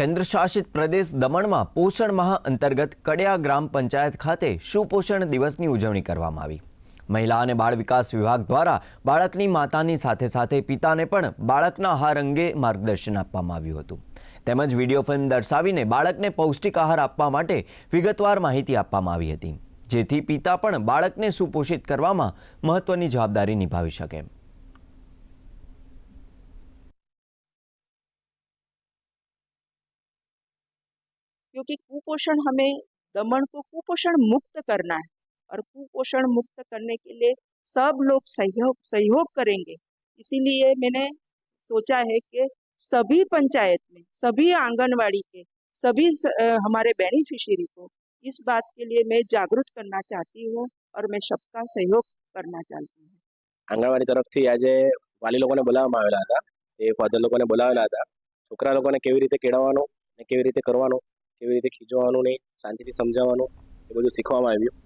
કેન્દ્ર શાસિત પ્રદેશ દમણમાં પોષણ માહ અંતર્ગત કડિયા ગ્રામ પંચાયત ખાતે સુપોષણ દિવસની ઉજવણી કરવામાં આવી. મહિલા અને બાળ વિકાસ વિભાગ દ્વારા બાળકની માતાની સાથે સાથે પિતાને પણ બાળકના આહાર અંગે માર્ગદર્શન આપવામાં આવ્યું હતું. તેમજ વીડિયો ફિલ્મ દર્શાવીને બાળકને પૌષ્ટિક આહાર આપવા માટે વિગતવાર માહિતી આપવામાં આવી હતી, જેથી પિતા પણ બાળકને સુપોષિત કરવામાં મહત્વની જવાબદારી નિભાવી શકે. क्योंकि कुपोषण हमें दमन को कुपोषण मुक्त करना है और कुपोषण मुक्त करने के लिए सब लोग सहयोग सहयोग करेंगे इसीलिए मैंने सोचा है कि सभी पंचायत में सभी आंगनवाड़ी के सभी स- अ, हमारे बेनिफिशियरी को इस बात के लिए मैं जागरूक करना चाहती हूँ और मैं सबका सहयोग करना चाहती हूँ આંગણવાડી તરફથી આજે વાલી લોકોને બોલાવવામાં આવેલા હતા એ ફાધર લોકોને બોલાવેલા હતા છોકરા લોકોને કેવી રીતે કેળવવાનું ને કેવી રીતે કરવાનું કેવી રીતે ખીજવાનું નહીં શાંતિથી સમજાવવાનું એ બધું શીખવામાં આવ્યું.